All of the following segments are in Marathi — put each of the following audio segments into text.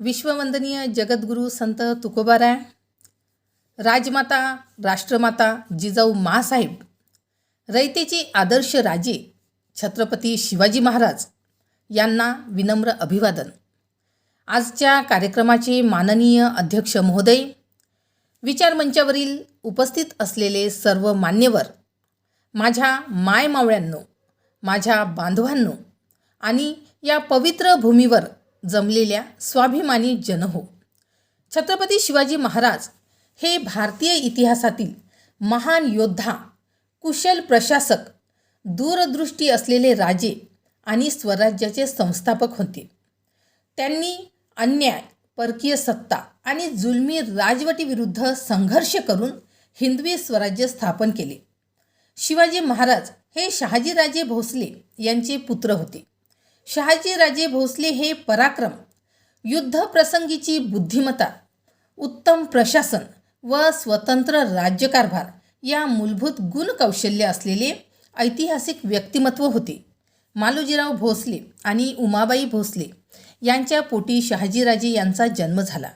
विश्ववंदनीय जगद्गुरू संत तुकोबाराय राजमाता राष्ट्रमाता जिजाऊ मासाहेब रयतेचे आदर्श राजे छत्रपती शिवाजी महाराज यांना विनम्र अभिवादन. आजच्या कार्यक्रमाचे माननीय अध्यक्ष महोदय विचारमंचावरील उपस्थित असलेले सर्व मान्यवर माझ्या मायमावळ्यांनो माझ्या बांधवांनो आणि या पवित्र भूमीवर जमलेल्या स्वाभिमानी जनहो. छत्रपती शिवाजी महाराज हे भारतीय इतिहासातील महान योद्धा कुशल प्रशासक दूरदृष्टी असलेले राजे आणि स्वराज्याचे संस्थापक होते. त्यांनी अन्याय परकीय सत्ता आणि जुलमी राजवटीविरुद्ध संघर्ष करून हिंदवी स्वराज्य स्थापन केले. शिवाजी महाराज हे शहाजीराजे भोसले यांचे पुत्र होते. शहाजीराजे भोसले हे पराक्रम युद्धप्रसंगीची बुद्धिमत्ता उत्तम प्रशासन व स्वतंत्र राज्यकारभार या मूलभूत गुणकौशल्य असलेले ऐतिहासिक व्यक्तिमत्व होते. मालोजीराव भोसले आणि उमाबाई भोसले यांच्या पोटी शहाजीराजे यांचा जन्म झाला.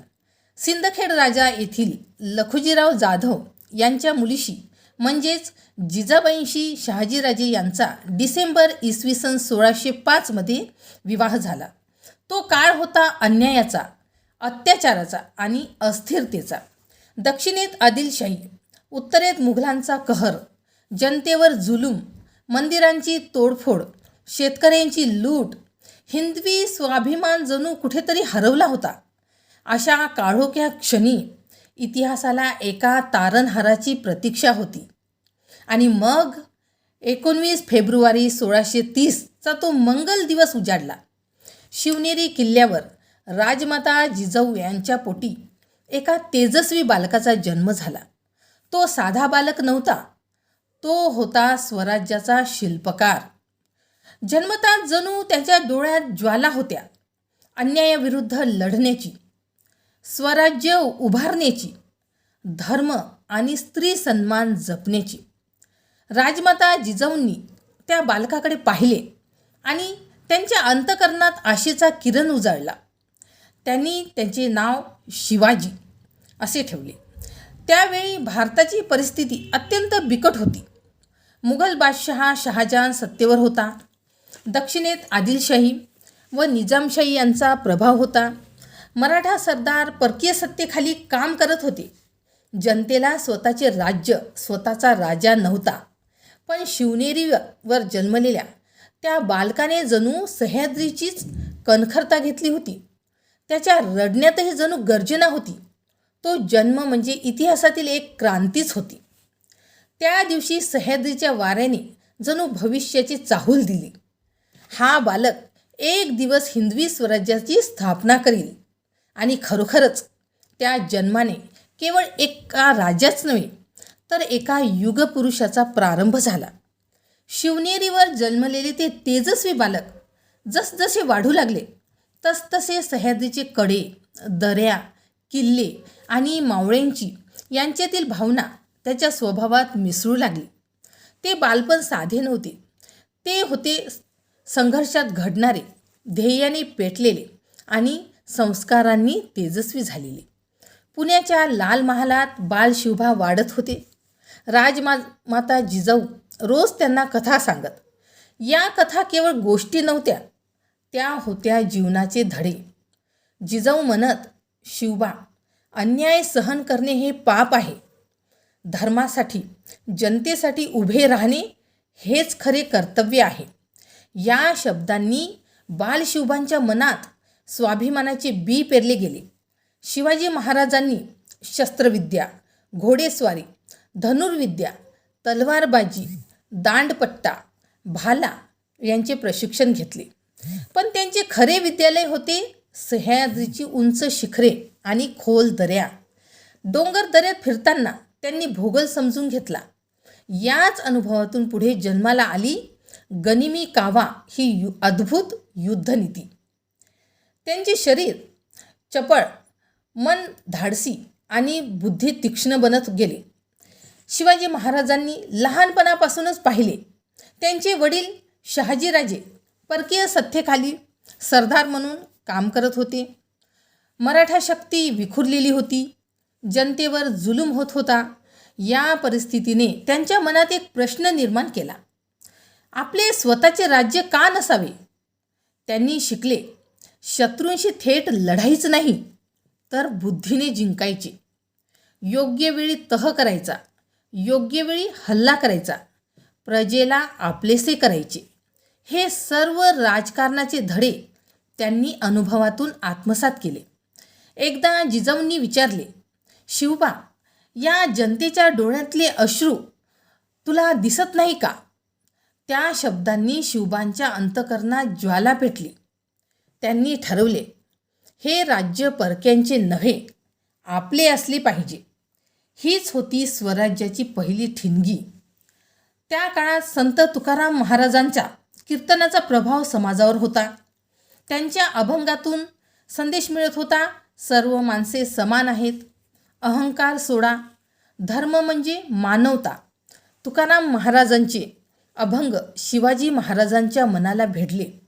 सिंदखेड राजा येथील लखुजीराव जाधव यांच्या मुलीशी म्हणजेच जिजाबाईंशी शहाजीराजे यांचा डिसेंबर इसवी सन सोळाशे पाचमध्ये विवाह झाला. तो काळ होता अन्यायाचा अत्याचाराचा आणि अस्थिरतेचा. दक्षिणेत आदिलशाही उत्तरेत मुघलांचा कहर जनतेवर जुलूम मंदिरांची तोडफोड शेतकऱ्यांची लूट हिंदवी स्वाभिमान जणू कुठेतरी हरवला होता. अशा काळोख्या क्षणी इतिहासाला एका तारणहाराची प्रतीक्षा होती. आणि मग एकोणवीस फेब्रुवारी सोळाशे तीसचा तो मंगल दिवस उजाडला. शिवनेरी किल्ल्यावर राजमाता जिजाऊ यांच्या पोटी एका तेजस्वी बालकाचा जन्म झाला. तो साधा बालक नव्हता. तो होता स्वराज्याचा शिल्पकार. जन्मतात जणू त्याच्या डोळ्यात ज्वाला होत्या. अन्यायाविरुद्ध लढण्याची. स्वराज्य उभारण्याची धर्म आणि स्त्री सन्मान जपण्याची. राजमाता जिजाऊंनी त्या बालकाकडे पाहिले आणि त्यांच्या अंतकरणात आशेचा किरण उजाळला. त्यांनी त्यांचे नाव शिवाजी असे ठेवले. त्यावेळी भारताची परिस्थिती अत्यंत बिकट होती. मुघल बादशहा शहाजहान सत्तेवर होता. दक्षिणेत आदिलशाही व निजामशाही यांचा प्रभाव होता. मराठा सरदार परकीय सत्तेखाली काम करत होते. जनतेला स्वतःचे राज्य स्वतःचा राजा नव्हता. पण शिवनेरीवर जन्मलेल्या त्या बालकाने जणू सह्याद्रीचीच कणखरता घेतली होती. त्याच्या रडण्यातही जणू गर्जना होती. तो जन्म म्हणजे इतिहासातील एक क्रांतीच होती. त्या दिवशी सह्याद्रीच्या वाऱ्याने जणू भविष्याची चाहूल दिली. हा बालक एक दिवस हिंदवी स्वराज्याची स्थापना करील. आणि खरोखरच त्या जन्माने केवळ एका राजाच नव्हे तर एका युगपुरुषाचा प्रारंभ झाला. शिवनेरीवर जन्मलेले ते तेजस्वी बालक जसजसे वाढू लागले तसतसे सह्याद्रीचे कडे दऱ्या किल्ले आणि मावळ्यांची यांच्यातील भावना त्याच्या स्वभावात मिसळू लागली. ते बालपण साधे नव्हते. ते होते संघर्षात घडणारे ध्येयाने पेटलेले आणि संस्कारांनी तेजस्वी झालेले. पुण्याच्या लाल महालात बालशिवभा वाढत होते. राजमा माता जिजाऊ रोज त्यांना कथा सांगत. या कथा केवळ गोष्टी नव्हत्या त्या होत्या जीवनाचे धडे. जिजाऊ म्हणत शिवबा अन्याय सहन करणे हे पाप आहे. धर्मासाठी जनतेसाठी उभे राहणे हेच खरे कर्तव्य आहे या शब्दांनी बालशिवबांच्या मनात स्वाभिमानाचे बी पेरले गेले. शिवाजी महाराजांनी शस्त्रविद्या घोडेस्वारी धनुर्विद्या तलवारबाजी दांडपट्टा भाला यांचे प्रशिक्षण घेतले. पण त्यांचे खरे विद्यालय होते सह्याद्रीची उंच शिखरे आणि खोल दऱ्या. डोंगर दऱ्यात फिरताना त्यांनी भूगोल समजून घेतला. याच अनुभवातून पुढे जन्माला आली गनिमी कावा ही यु अद्भुत युद्धनीती. त्यांचे शरीर चपळ मन धाडसी आणि बुद्धी तीक्ष्ण बनत गेले. शिवाजी महाराजांनी लहानपणापासूनच पाहिले. त्यांचे वडील शहाजीराजे परकीय सत्तेखाली सरदार म्हणून काम करत होते. मराठा शक्ती विखुरलेली होती. जनतेवर जुलूम होत होता. या परिस्थितीने त्यांच्या मनात एक प्रश्न निर्माण केला. आपले स्वतःचे राज्य का नसावे? त्यांनी शिकले. शत्रूंशी थेट लढाईच नाही तर बुद्धीने जिंकायचे. योग्य वेळी तह करायचा योग्य वेळी हल्ला करायचा प्रजेला आपलेसे करायचे. हे सर्व राजकारणाचे धडे त्यांनी अनुभवातून आत्मसात केले. एकदा जिजाऊंनी विचारले शिवबा या जनतेच्या डोळ्यातले अश्रू तुला दिसत नाही का? त्या शब्दांनी शिवबांच्या अंतकरणात ज्वाला पेटली. त्यांनी ठरवले हे राज्य परक्यांचे नव्हे आपले असले पाहिजे. हीच होती स्वराज्याची पहिली ठिणगी. त्या काळात संत तुकाराम महाराजांचा कीर्तनाचा प्रभाव समाजावर होता. त्यांच्या अभंगातून संदेश मिळत होता सर्व माणसे समान आहेत अहंकार सोडा धर्म म्हणजे मानवता. तुकाराम महाराजांचे अभंग शिवाजी महाराजांच्या मनाला भेडले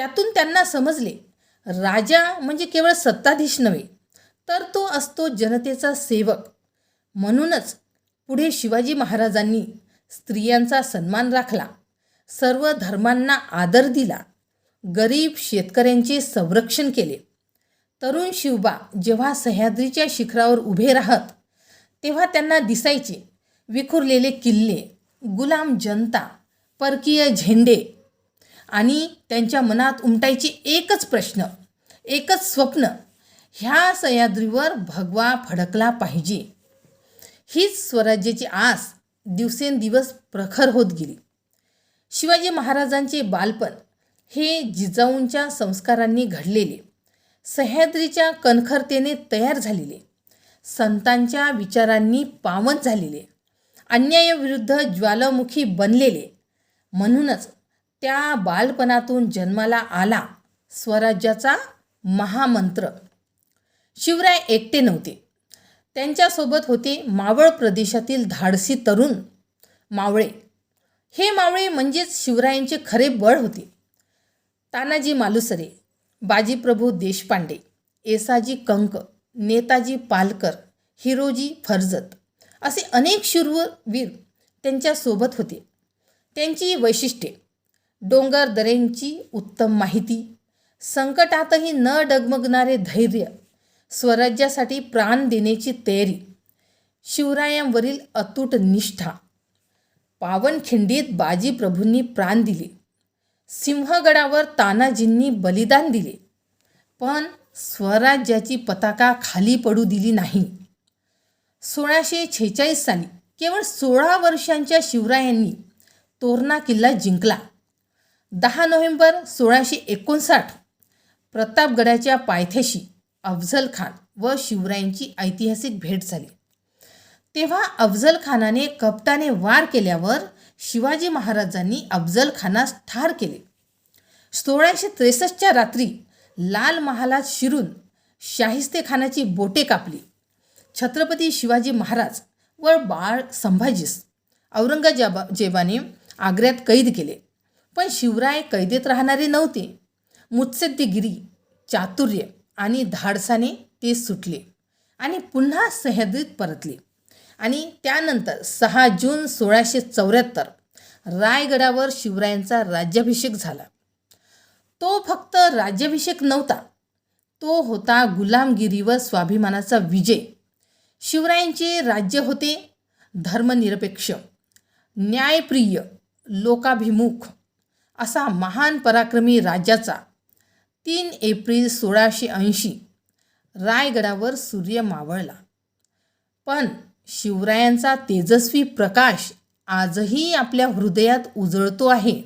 त्यातून त्यांना समजले राजा म्हणजे केवळ सत्ताधीश नव्हे तर तो असतो जनतेचा सेवक. म्हणूनच पुढे शिवाजी महाराजांनी स्त्रियांचा सन्मान राखला सर्व धर्मांना आदर दिला गरीब शेतकऱ्यांचे संरक्षण केले. तरुण शिवबा जेव्हा सह्याद्रीच्या शिखरावर उभे राहत तेव्हा त्यांना दिसायचे विखुरलेले किल्ले गुलाम जनता परकीय झेंडे आणि त्यांच्या मनात उमटायचे एकच प्रश्न एकच स्वप्न ह्या सह्याद्रीवर भगवा फडकला पाहिजे. हीच स्वराज्याची आस दिवसेंदिवस प्रखर होत गेली. शिवाजी महाराजांचे बालपण हे जिजाऊंच्या संस्कारांनी घडलेले सह्याद्रीच्या कणखरतेने तयार झालेले संतांच्या विचारांनी पावन झालेले अन्यायाविरुद्ध ज्वालामुखी बनलेले म्हणूनच त्या बालपणातून जन्माला आला स्वराज्याचा महामंत्र. शिवराय एकटे नव्हते. त्यांच्यासोबत होते मावळ प्रदेशातील धाडसी तरुण मावळे. हे मावळे म्हणजेच शिवरायांचे खरे बळ होते. तानाजी मालुसरे बाजीप्रभू देशपांडे एसाजी कंक नेताजी पालकर हिरोजी फर्जत असे अनेक शूरवीर त्यांच्यासोबत होते. त्यांची वैशिष्ट्ये डोंगर दऱ्यांची उत्तम माहिती. संकटातही न डगमगणारे धैर्य स्वराज्यासाठी प्राण देण्याची तयारी शिवरायांवरील अतूट निष्ठा. पावनखिंडीत बाजीप्रभूंनी प्राण दिले. सिंहगडावर तानाजींनी बलिदान दिले. पण स्वराज्याची पताका खाली पडू दिली नाही. सोळाशे छेचाळीस साली केवळ सोळा वर्षांच्या शिवरायांनी तोरणा किल्ला जिंकला. दहा नोव्हेंबर सोळाशे एकोणसाठ प्रतापगडाच्या पायथ्याशी अफजल खान व शिवरायांची ऐतिहासिक भेट झाली. तेव्हा अफजल खानाने कपटाने वार केल्यावर शिवाजी महाराजांनी अफजल खानास ठार केले. सोळाशे त्रेसष्टच्या रात्री लाल महालात शिरून शाहिस्ते खानाची बोटे कापली. छत्रपती शिवाजी महाराज व बाळ संभाजीस औरंगजेबा जेबाने आग्र्यात कैद केले. पण शिवराय कैदेत राहणारे नव्हते. मुत्सद्देगिरी चातुर्य आणि धाडसाने ते सुटले आणि पुन्हा सह्याद्रीत परतले. आणि त्यानंतर सहा जून सोळाशे चौऱ्याहत्तर रायगडावर शिवरायांचा राज्याभिषेक झाला. तो फक्त राज्याभिषेक नव्हता तो होता गुलामगिरीवर स्वाभिमानाचा विजय. शिवरायांचे राज्य होते धर्मनिरपेक्ष न्यायप्रिय लोकाभिमुख असा महान पराक्रमी राजाचा तीन एप्रिल सोळाशे ऐंशी रायगडावर सूर्य मावळला. पण शिवरायांचा तेजस्वी प्रकाश आजही आपल्या हृदयात उजळतो आहे.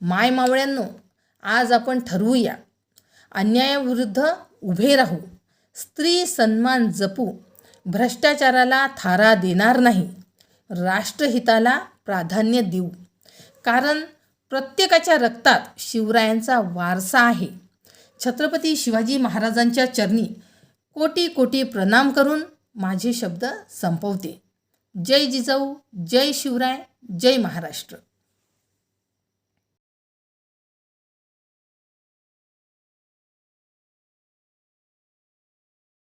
माय मावळ्यांनो आज आपण ठरवूया. अन्यायाविरुद्ध उभे राहू. स्त्री सन्मान जपू. भ्रष्टाचाराला थारा देणार नाही. राष्ट्रहिताला प्राधान्य देऊ. कारण प्रत्येकाच्या रक्तात शिवरायांचा वारसा आहे. छत्रपती शिवाजी महाराजांच्या चरणी कोटी कोटी प्रणाम करून माझे शब्द संपवते. जय जिजाऊ जय शिवराय जय महाराष्ट्र.